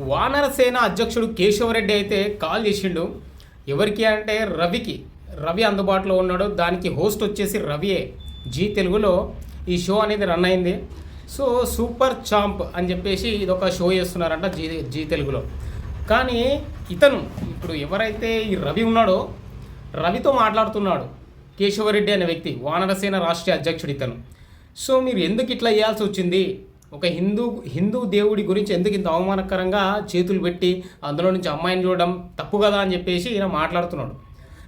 వానరసేన అధ్యక్షుడు కేశవరెడ్డి అయితే కాల్ చేసిండు. ఎవరికి అంటే రవికి. రవి అందుబాటులో ఉన్నాడు. దానికి హోస్ట్ వచ్చేసి రవియే. జీ తెలుగులో ఈ షో అనేది రన్ అయింది. సో సూపర్ చాంప్ అని చెప్పేసి ఇది ఒక షో చేస్తున్నారంట జీ జీ తెలుగులో. కానీ ఇతను ఇప్పుడు ఎవరైతే ఈ రవి ఉన్నాడో రవితో మాట్లాడుతున్నాడు కేశవరెడ్డి అనే వ్యక్తి వానరసేన రాష్ట్రీయ అధ్యక్షుడు ఇతను. సో మీరు ఎందుకు ఇట్లా చేయాల్సి వచ్చింది? ఒక హిందూ హిందూ దేవుడి గురించి ఎందుకు ఇంత అవమానకరంగా చేతులు పెట్టి అందులో నుంచి అమ్మాయిని చూడడం తప్పు కదా అని చెప్పేసి ఈయన మాట్లాడుతున్నాడు.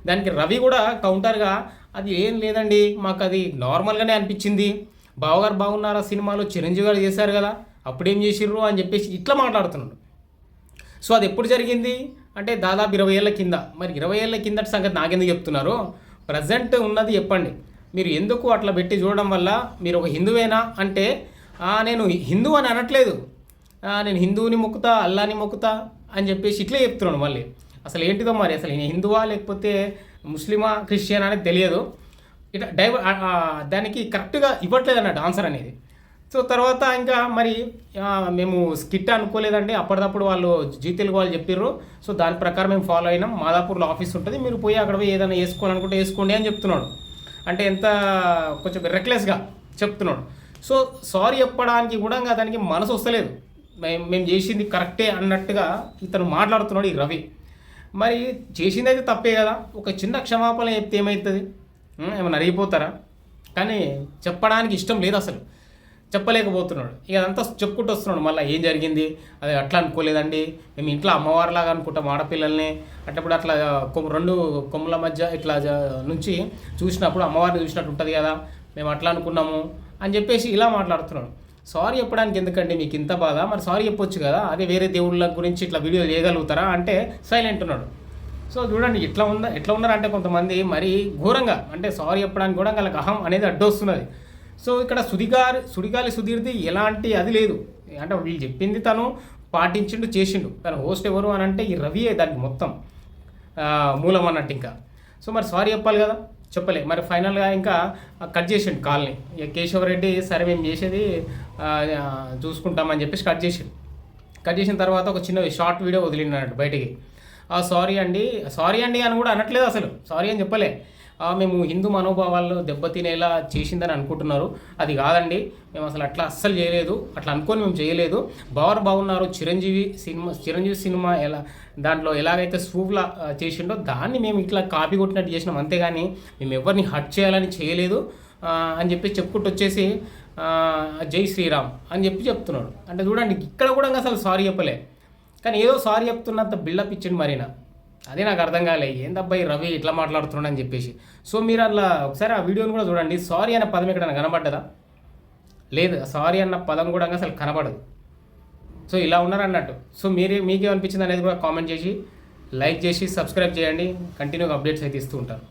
దానికి రవి కూడా కౌంటర్గా అది ఏం లేదండి మాకు అది నార్మల్గానే అనిపించింది. బావగారు బాగున్నారా సినిమాలో? చిరంజీవి గారు చేశారు కదా అప్పుడేం చేసిర్రు? అని చెప్పేసి ఇట్లా మాట్లాడుతున్నాడు. సో అది ఎప్పుడు జరిగింది? అంటే దాదాపు ఇరవై ఏళ్ళ కింద. మరి ఇరవై ఏళ్ళ కిందటి సంగతి నాకెందుకు చెప్తున్నారు? ప్రజెంట్ ఉన్నది చెప్పండి. మీరు ఎందుకు అట్లా పెట్టి చూడడం వల్ల మీరు ఒక హిందువేనా? అంటే నేను హిందూ అని అనట్లేదు. నేను హిందువుని మొక్కుతా అల్లాని మొక్కుతా అని చెప్పేసి ఇట్లే చెప్తున్నాడు మళ్ళీ. అసలు ఏంటిదో మరి? అసలు నేను హిందువా లేకపోతే ముస్లిమా క్రిస్టియన్ అనేది తెలియదు. ఇట్లా డైవర్ దానికి కరెక్ట్గా ఇవ్వట్లేదు అన్నట్టు ఆన్సర్ అనేది. సో తర్వాత ఇంకా మరి మేము స్కిట్ అనుకోలేదండి. అప్పటిదప్పుడు వాళ్ళు జీ తెలుగు వాళ్ళు చెప్పారు సో దాని ప్రకారం మేము ఫాలో అయినాం. మాదాపూర్లో ఆఫీస్ ఉంటుంది. మీరు పోయి అక్కడ పోయి ఏదైనా వేసుకోవాలనుకుంటే వేసుకోండి అని చెప్తున్నాడు. అంటే ఎంత కొంచెం రెక్లెస్గా చెప్తున్నాడు. సో సారీ చెప్పడానికి కూడా ఇంకా దానికి మనసు వస్తలేదు. మేము మేము చేసింది కరెక్టే అన్నట్టుగా ఇతను మాట్లాడుతున్నాడు ఈ రవి. మరి చేసింది అయితే తప్పే కదా. ఒక చిన్న క్షమాపణ చెప్తే ఏమవుతుంది ఏమైనా అరిగిపోతారా? కానీ చెప్పడానికి ఇష్టం లేదు అసలు. చెప్పలేకపోతున్నాడు. ఇక అదంతా చెప్పుకుంటూ వస్తున్నాడు. మళ్ళీ ఏం జరిగింది? అది అట్లా అనుకోలేదండి. మేము ఇంట్లో అమ్మవారిలాగా అనుకుంటాం ఆడపిల్లల్ని. అట్టప్పుడు అట్లా కొమ్ము రెండు కొమ్ముల మధ్య ఇట్లా నుంచి చూసినప్పుడు అమ్మవారిని చూసినట్టు ఉంటుంది కదా. మేము అట్లా అనుకున్నాము. అని చెప్పేసి ఇలా మాట్లాడుతున్నాడు. సారీ చెప్పడానికి ఎందుకండి మీకు ఇంత బాధ? మరి సారీ చెప్పొచ్చు కదా? అదే వేరే దేవుళ్ళ గురించి ఇట్లా వీడియో చేయగలుగుతారా? అంటే సైలెంట్ ఉన్నాడు. సో చూడండి ఎట్లా ఉందా ఎట్లా ఉన్నారంటే కొంతమంది మరీ ఘోరంగా అంటే సారీ చెప్పడానికి కూడా వాళ్ళకి అహం అనేది అడ్డొస్తున్నది. సో ఇక్కడ సుడిగారి సుడిగాలి సుధీర్ది ఎలాంటి అది లేదు. అంటే వీళ్ళు చెప్పింది తను పాటించిండు చేసిండు. తన హోస్ట్ ఎవరు అని అంటే ఈ రవియే దానికి మొత్తం. మూలం అన్నట్టు ఇంకా. సో మరి సారీ చెప్పాలి కదా? చెప్పలే. మరి ఫైనల్గా ఇంకా కట్ చేసిండు కాల్ని. ఇక కేశవరెడ్డి సరే మేము చేసేది చూసుకుంటామని చెప్పేసి కట్ చేసిండు. కట్ చేసిన తర్వాత ఒక చిన్న షార్ట్ వీడియో వదిలినాడు బయటికి. ఆ సారీ అండి సారీ అండి అని కూడా అనట్లేదు అసలు. సారీ అని చెప్పలే. మేము హిందూ మనోభావాలు దెబ్బతినేలా చేసిందని అనుకుంటున్నారు. అది కాదండి మేము అసలు అట్లా అస్సలు చేయలేదు అట్లా అనుకొని మేము చేయలేదు. బావర్ బాగున్నారు చిరంజీవి సినిమా చిరంజీవి సినిమా ఎలా దాంట్లో ఎలాగైతే స్వూప్లా చేసిండో దాన్ని మేము ఇట్లా కాపీ కొట్టినట్టు చేసినాం. అంతేగాని మేము ఎవరిని హట్ చేయాలని చేయలేదు అని చెప్పి చెప్పుకుంటూ వచ్చేసి జై శ్రీరామ్ అని చెప్పి చెప్తున్నాడు. అంటే చూడండి ఇక్కడ కూడా అసలు సారీ చెప్పలే. కానీ ఏదో సారీ చెప్తున్నంత బిల్డప్ ఇచ్చిండు మరీనా. అదే నాకు అర్థం కాలే. ఏందబ్బాయి రవి ఇట్లా మాట్లాడుతున్నాడు అని చెప్పేసి. సో మీరు అట్లా ఒకసారి ఆ వీడియోని కూడా చూడండి. సారీ అనే పదం ఎక్కడైనా కనబడ్డదా? లేదు సారీ అన్న పదం కూడా అసలు కనబడదు. సో ఇలా ఉన్నారు అన్నట్టు సో మీరే మీకేమనిపించింది అనేది కూడా కామెంట్ చేసి లైక్ చేసి సబ్స్క్రైబ్ చేయండి. కంటిన్యూగా అప్డేట్స్ అయితే ఇస్తూ ఉంటారు